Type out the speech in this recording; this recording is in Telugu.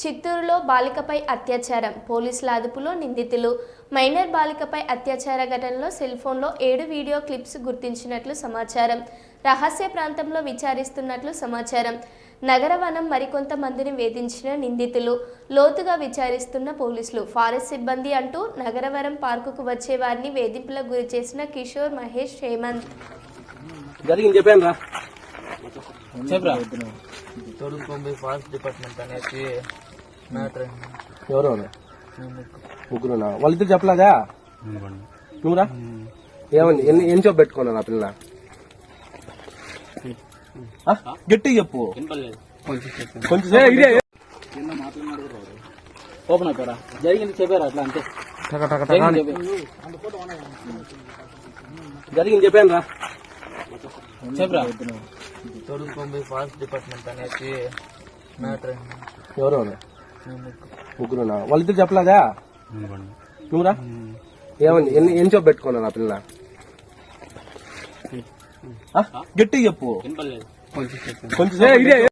చిత్తూరులో బాలికపై అత్యాచారం పోలీసుల అదుపులో నిందితులు. మైనర్ బాలికపై అత్యాచార ఘటనలో సెల్ఫోన్లో ఏడు వీడియో క్లిప్స్ గుర్తించినట్లు సమాచారం. రహస్య ప్రాంతంలో విచారిస్తున్నట్లు సమాచారం. నగరవనం మరికొంతమందిని వేధించిన నిందితులు. లోతుగా విచారిస్తున్న పోలీసులు. ఫారెస్ట్ సిబ్బంది అంటూ నగరవరం పార్కుకు వచ్చే వారిని వేధింపులకు గురి చేసిన కిషోర్ మహేష్ హేమంత్. తొడుగుకొంబి ఫారెస్ట్ డిపార్ట్మెంట్ అనేసి ఎవరు ముగ్గురునా? వాళ్ళిద్దరు చెప్పలాగా నువ్వురా? ఏమని ఎన్ని ఎన్ని చెప్పు పెట్టుకున్నాను ఆ పిల్ల? ఆ? గట్టిగా చెప్పు. కొంచెం ఏ, ఇదే. ఓపెన్ అయిపోరా జరిగింది చెప్పారా అట్లా అంతే. జరిగింది చెప్పాను. రా చెప్పరా? తొడుగుకొంబి ఫారెస్ట్ డిపార్ట్మెంట్ అనేసి మ్యాటర్ ఎవరు? ముగ్గురునా? వాళ్ళిద్దరు చెప్పలాగా నువ్వురా? ఏమని ఎన్ని ఎన్ని చెప్పు పెట్టుకున్నాను ఆ పిల్ల? ఆ? గట్టిగా చెప్పు. కొంచెం ఏ,